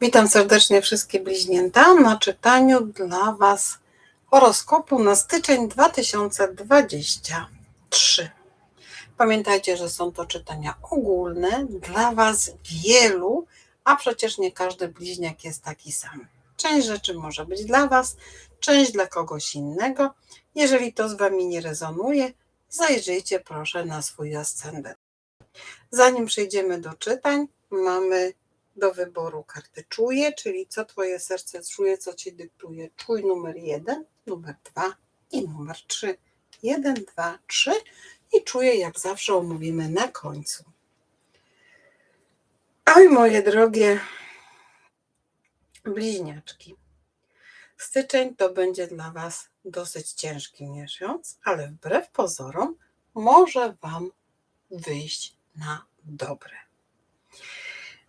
Witam serdecznie wszystkie bliźnięta na czytaniu dla Was horoskopu na styczeń 2023. Pamiętajcie, że są to czytania ogólne dla Was wielu, a przecież nie każdy bliźniak jest taki sam. Część rzeczy może być dla Was, część dla kogoś innego. Jeżeli to z Wami nie rezonuje, zajrzyjcie proszę na swój ascendent. Zanim przejdziemy do czytań, mamy do wyboru karty czuje, czyli co Twoje serce czuje, co Ci dyktuje. Czuj numer jeden, numer dwa i numer trzy. Jeden, dwa, trzy i czuję, jak zawsze omówimy na końcu. Oj, moje drogie bliźniaczki. Styczeń to będzie dla Was dosyć ciężki miesiąc, ale wbrew pozorom może Wam wyjść na dobre.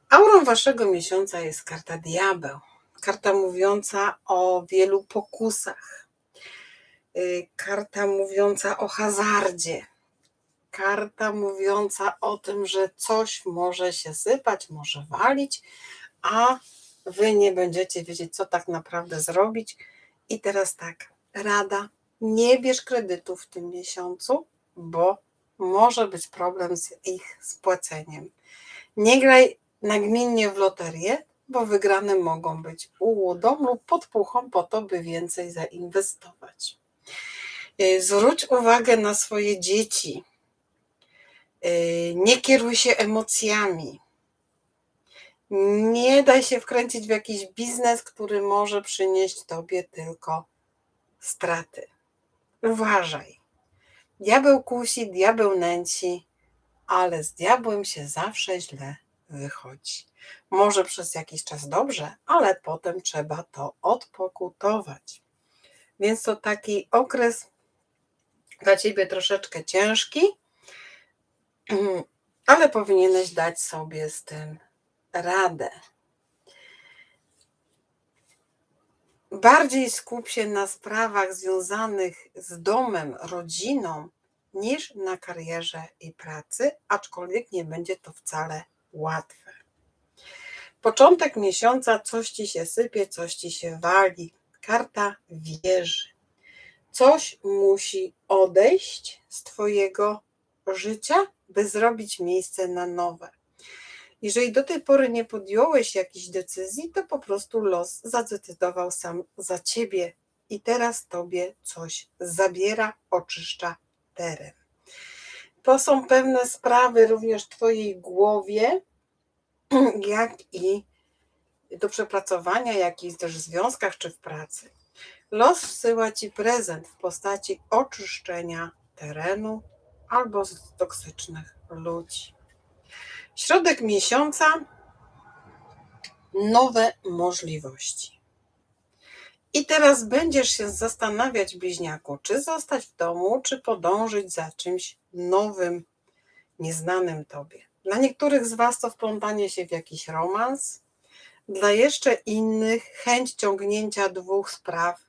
Aurą waszego miesiąca jest karta diabeł. Karta mówiąca o wielu pokusach. Y, karta mówiąca o hazardzie. Karta mówiąca o tym, że coś może się sypać, może walić, a wy nie będziecie wiedzieć, co tak naprawdę zrobić. I teraz tak, rada, nie bierz kredytów w tym miesiącu, bo może być problem z ich spłaceniem. Nie graj nagminnie w loterię, bo wygrane mogą być ułudą lub podpuchą po to, by więcej zainwestować. Y, zwróć uwagę na swoje dzieci. Y, nie kieruj się emocjami. Nie daj się wkręcić w jakiś biznes, który może przynieść tobie tylko straty. Uważaj. Diabeł kusi, diabeł nęci, ale z diabłem się zawsze źle wychodzi. Może przez jakiś czas dobrze, ale potem trzeba to odpokutować. Więc to taki okres dla ciebie troszeczkę ciężki, ale powinieneś dać sobie z tym radę. Bardziej skup się na sprawach związanych z domem, rodziną, niż na karierze i pracy, aczkolwiek nie będzie to wcale łatwe. Początek miesiąca coś ci się sypie, coś ci się wali. Karta wieży. Coś musi odejść z Twojego życia, by zrobić miejsce na nowe. Jeżeli do tej pory nie podjąłeś jakiejś decyzji, to po prostu los zadecydował sam za ciebie i teraz tobie coś zabiera, oczyszcza teren to są pewne sprawy również w Twojej głowie, jak i do przepracowania, jak i też w związkach czy w pracy. Los wsyła Ci prezent w postaci oczyszczenia terenu albo z toksycznych ludzi. Środek miesiąca nowe możliwości. I teraz będziesz się zastanawiać, bliźniaku, czy zostać w domu, czy podążyć za czymś nowym, nieznanym tobie. Dla niektórych z Was to wplątanie się w jakiś romans, dla jeszcze innych chęć ciągnięcia dwóch spraw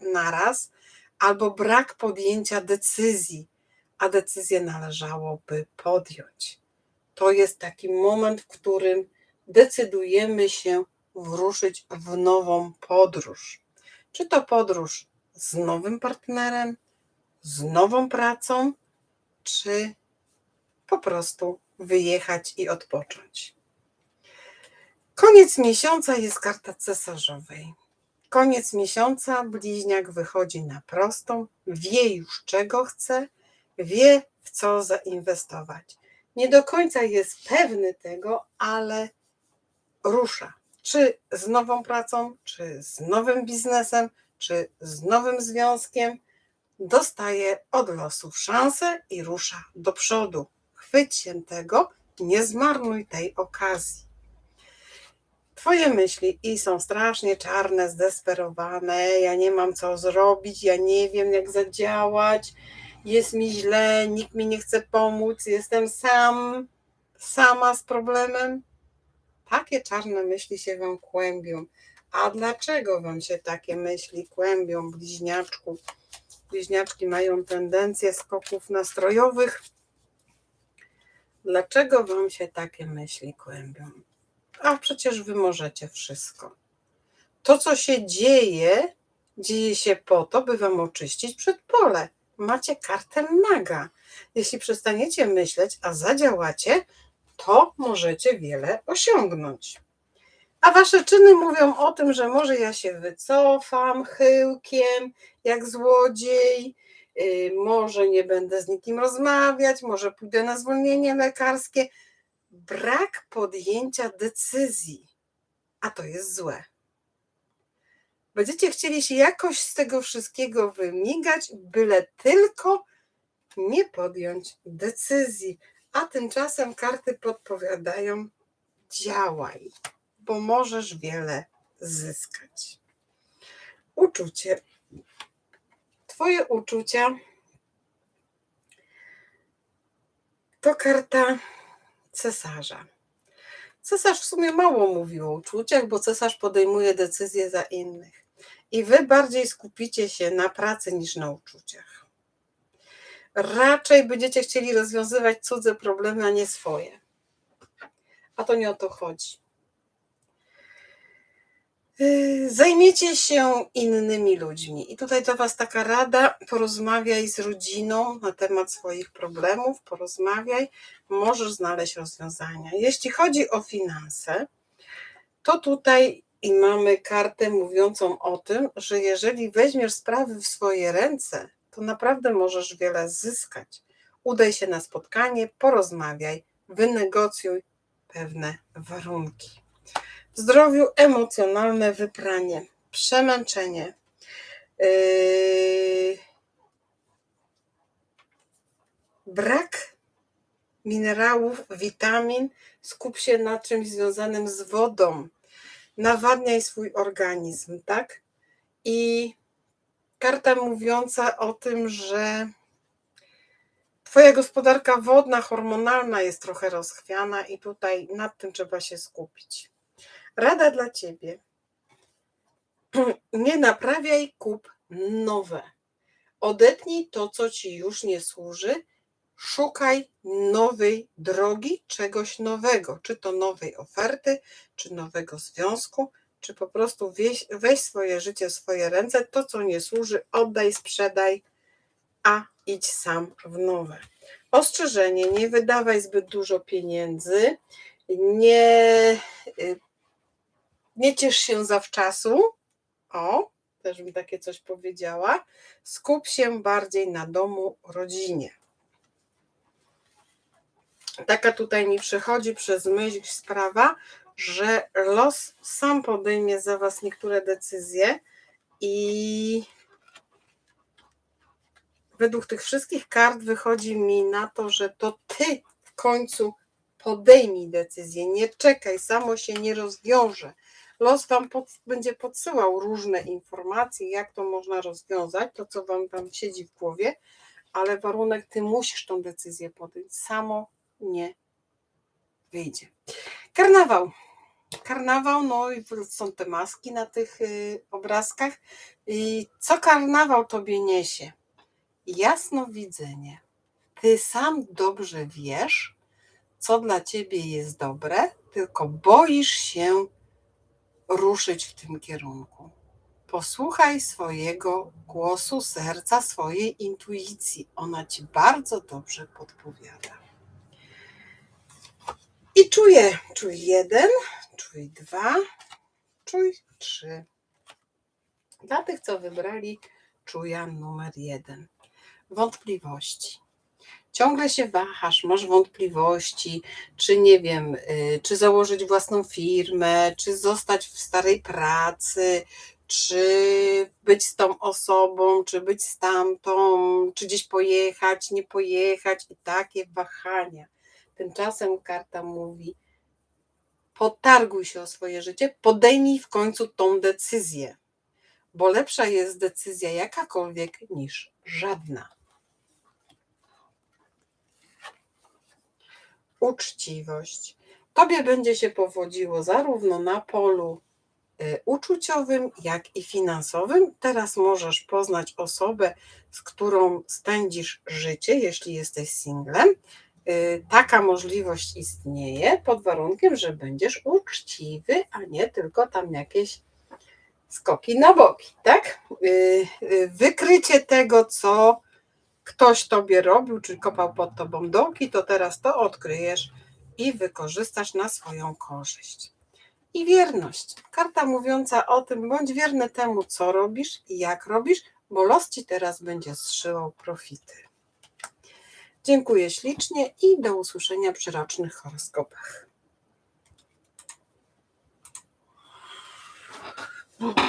naraz albo brak podjęcia decyzji, a decyzję należałoby podjąć. To jest taki moment, w którym decydujemy się wruszyć w nową podróż. Czy to podróż z nowym partnerem, z nową pracą, czy po prostu wyjechać i odpocząć. Koniec miesiąca jest karta cesarzowej. Koniec miesiąca bliźniak wychodzi na prostą, wie już czego chce, wie w co zainwestować. Nie do końca jest pewny tego, ale rusza czy z nową pracą, czy z nowym biznesem, czy z nowym związkiem, dostaje od losów szansę i rusza do przodu. Chwyć się tego, nie zmarnuj tej okazji. Twoje myśli i są strasznie czarne, zdesperowane. Ja nie mam co zrobić, ja nie wiem, jak zadziałać, jest mi źle, nikt mi nie chce pomóc, jestem sam, sama z problemem. Takie czarne myśli się Wam kłębią. A dlaczego Wam się takie myśli kłębią, bliźniaczku? Bliźniaczki mają tendencję skoków nastrojowych. Dlaczego Wam się takie myśli kłębią? A przecież wy możecie wszystko. To, co się dzieje, dzieje się po to, by wam oczyścić przedpole. Macie kartę maga. Jeśli przestaniecie myśleć, a zadziałacie, to możecie wiele osiągnąć. A wasze czyny mówią o tym, że może ja się wycofam chyłkiem, jak złodziej, może nie będę z nikim rozmawiać, może pójdę na zwolnienie lekarskie. Brak podjęcia decyzji, a to jest złe. Będziecie chcieli się jakoś z tego wszystkiego wymigać, byle tylko nie podjąć decyzji. A tymczasem karty podpowiadają: działaj, bo możesz wiele zyskać. Uczucie. Twoje uczucia to karta cesarza. Cesarz w sumie mało mówi o uczuciach, bo cesarz podejmuje decyzje za innych. I wy bardziej skupicie się na pracy niż na uczuciach. Raczej będziecie chcieli rozwiązywać cudze problemy, a nie swoje. A to nie o to chodzi. Yy, Zajmiecie się innymi ludźmi. I tutaj dla Was taka rada: porozmawiaj z rodziną na temat swoich problemów, porozmawiaj, możesz znaleźć rozwiązania. Jeśli chodzi o finanse, to tutaj i mamy kartę mówiącą o tym, że jeżeli weźmiesz sprawy w swoje ręce, to naprawdę możesz wiele zyskać. Udaj się na spotkanie, porozmawiaj, wynegocjuj pewne warunki. Zdrowiu emocjonalne wypranie, przemęczenie. Yy... Brak minerałów, witamin, skup się na czymś związanym z wodą. Nawadniaj swój organizm, tak? I karta mówiąca o tym, że Twoja gospodarka wodna, hormonalna jest trochę rozchwiana i tutaj nad tym trzeba się skupić. Rada dla Ciebie. Nie naprawiaj, kup nowe. Odetnij to, co Ci już nie służy. Szukaj nowej drogi, czegoś nowego, czy to nowej oferty, czy nowego związku, czy po prostu weź, weź swoje życie swoje ręce. To, co nie służy, oddaj, sprzedaj, a idź sam w nowe. Ostrzeżenie: nie wydawaj zbyt dużo pieniędzy, nie, y, nie ciesz się zawczasu. O, też bym takie coś powiedziała. Skup się bardziej na domu, rodzinie. Taka tutaj mi przychodzi przez myśl sprawa, że los sam podejmie za Was niektóre decyzje i według tych wszystkich kart wychodzi mi na to, że to Ty w końcu podejmij decyzję. Nie czekaj, samo się nie rozwiąże. Los Wam pod, będzie podsyłał różne informacje, jak to można rozwiązać, to co Wam tam siedzi w głowie, ale warunek Ty musisz tą decyzję podjąć. Samo nie wyjdzie. Karnawał. Karnawał, no i są te maski na tych y, obrazkach. I co karnawał tobie niesie? Jasnowidzenie. Ty sam dobrze wiesz, co dla ciebie jest dobre, tylko boisz się ruszyć w tym kierunku. Posłuchaj swojego głosu serca, swojej intuicji. Ona ci bardzo dobrze podpowiada. I czuję, czuj jeden, czuj dwa, czuj trzy. Dla tych, co wybrali czuja numer jeden. Wątpliwości. Ciągle się wahasz, masz wątpliwości, czy nie wiem, y, czy założyć własną firmę, czy zostać w starej pracy, czy być z tą osobą, czy być z tamtą, czy gdzieś pojechać, nie pojechać i takie wahania. Tymczasem karta mówi: potarguj się o swoje życie, podejmij w końcu tą decyzję, bo lepsza jest decyzja jakakolwiek niż żadna. Uczciwość. Tobie będzie się powodziło zarówno na polu y, uczuciowym, jak i finansowym. Teraz możesz poznać osobę, z którą spędzisz życie, jeśli jesteś singlem y, taka możliwość istnieje pod warunkiem, że będziesz uczciwy, a nie tylko tam jakieś skoki na boki, tak? Y, Wykrycie tego, co ktoś tobie robił, czy kopał pod tobą dołki, to teraz to odkryjesz i wykorzystasz na swoją korzyść. I wierność. Karta mówiąca o tym, bądź wierny temu, co robisz i jak robisz, bo los ci teraz będzie zszyłał profity. Dziękuję ślicznie i do usłyszenia przy rocznych horoskopach.